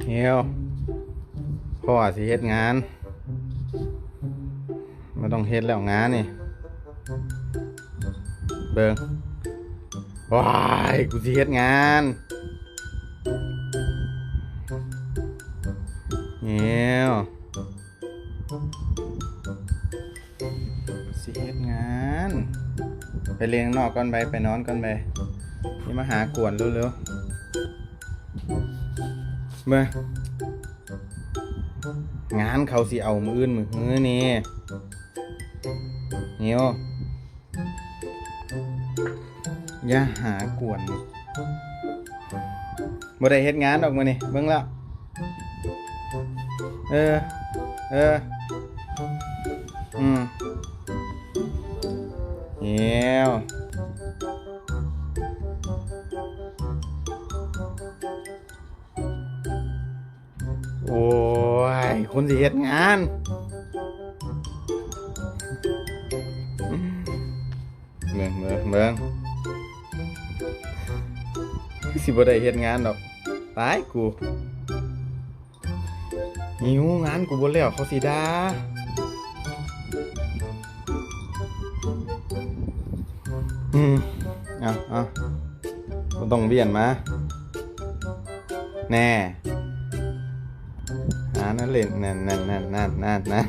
เฮียวพ่อสิเฮ็ดงานไม่ต้องเฮ็ดแล้วงานนี่ เบิงว้ายกูสิเฮ็ดงานเฮียวสิเฮ็ดงาน ไปเลี้ยงนอกก่อนไป ไปนอนก่อนไปนี่มาหากวนเร็วๆ เมื่องานเขาสิเอามืออื่นมือมือนี่เนียวอย่าหากวนบ่ได้เฮ็ดงานดอกมื้อนี่เบิ่งแล้ว เออ เออ อืมเหี่ยว โอ้ยคนสิเฮ็ดงาน เมืองเมืองเมืองสิบ่ได้เฮ็ดงานดอกตายกูหิวงานกูบ่แล้วเขาสิดาอืมอาเอาบ่ต้องเวียนมา แน่านั่นเล่นนั่นนั่นนั่นนั่นนั่นนั่น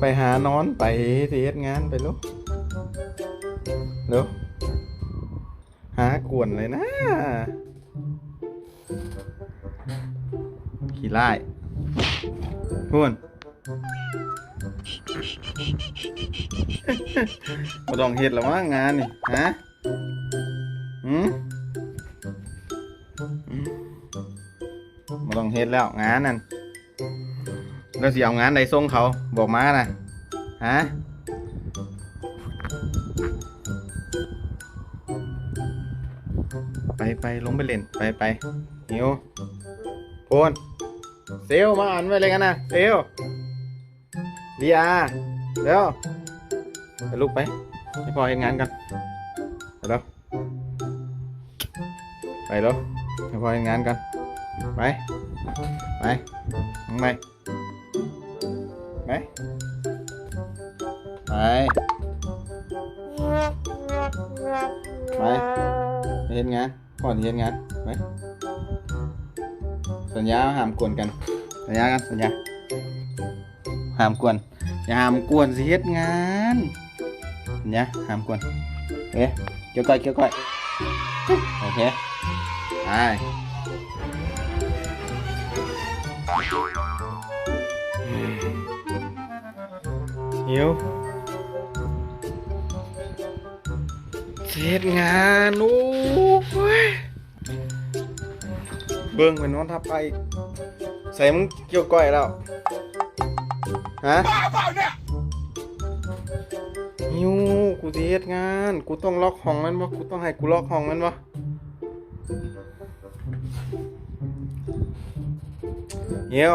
ไปหานอนไปเฮ็ดงานไปลูกเร็วหากวนเลยนะขี้ไล่พูนบ่ต้องเฮ็ดแล้วมั้งงานนี่ฮะหืม มาต้องเฮ็ดแล้วงานนั่นแล้วสิเอางานใดส่งเขาบอกมานะฮะไปไปลงไปเล่นไปไปหิวโพนเซลมาอ่านไว้เลยกันนะเซลเลียเร็วไปลูกไปให้พ่อเห็นงานกันไปแล้วไปแล้วให้พ่อเห็นงานกัน ไปไปลงไปไปไปไปไปเห็นงานก่อนเห็นงานไปสัญญาห้าม ห้ามกวนอย่าห้ามกวนสิเฮ็ดงานสัญญาห้ามกวนเอ๊ะเกี่ยวก้อยเกี่ยวก้อยโอเคไปหิวเสร็จงานโอ้ยเบิ่งไปนอนทับไป ใส่มึงเกี่ยวก้อยแล้ว ฮะหิวกูสิเฮ็ดงาน กูต้องล็อกห้องมันบ่กูต้องให้กูล็อกห้องมันบ่ เหี่ยว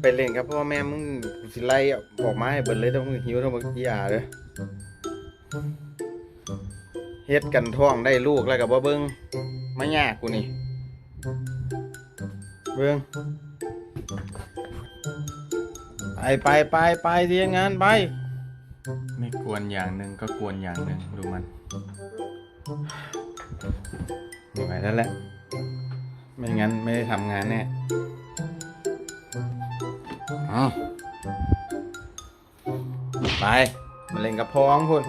ไปเล่นกับพ่อแม่มึงกูสิไล่ออกมาให้เบิดเลยถ้ามึงหิวถ้ามึงขี้อาเด้อเฮ็ดกันท้องได้ลูกแล้วกับบ่าเบิ่งมายากกูนี่ เบิ่งไปไปไปไปเรียนงานไป ไม่กวนอย่างหนึ่งก็กวนอย่างหนึ่งดูมัน ไหวแล้วแหละ ไม่งั้นไม่ได้ทำงานแน่เอาไปมาเล่นกับพ้องพุ่น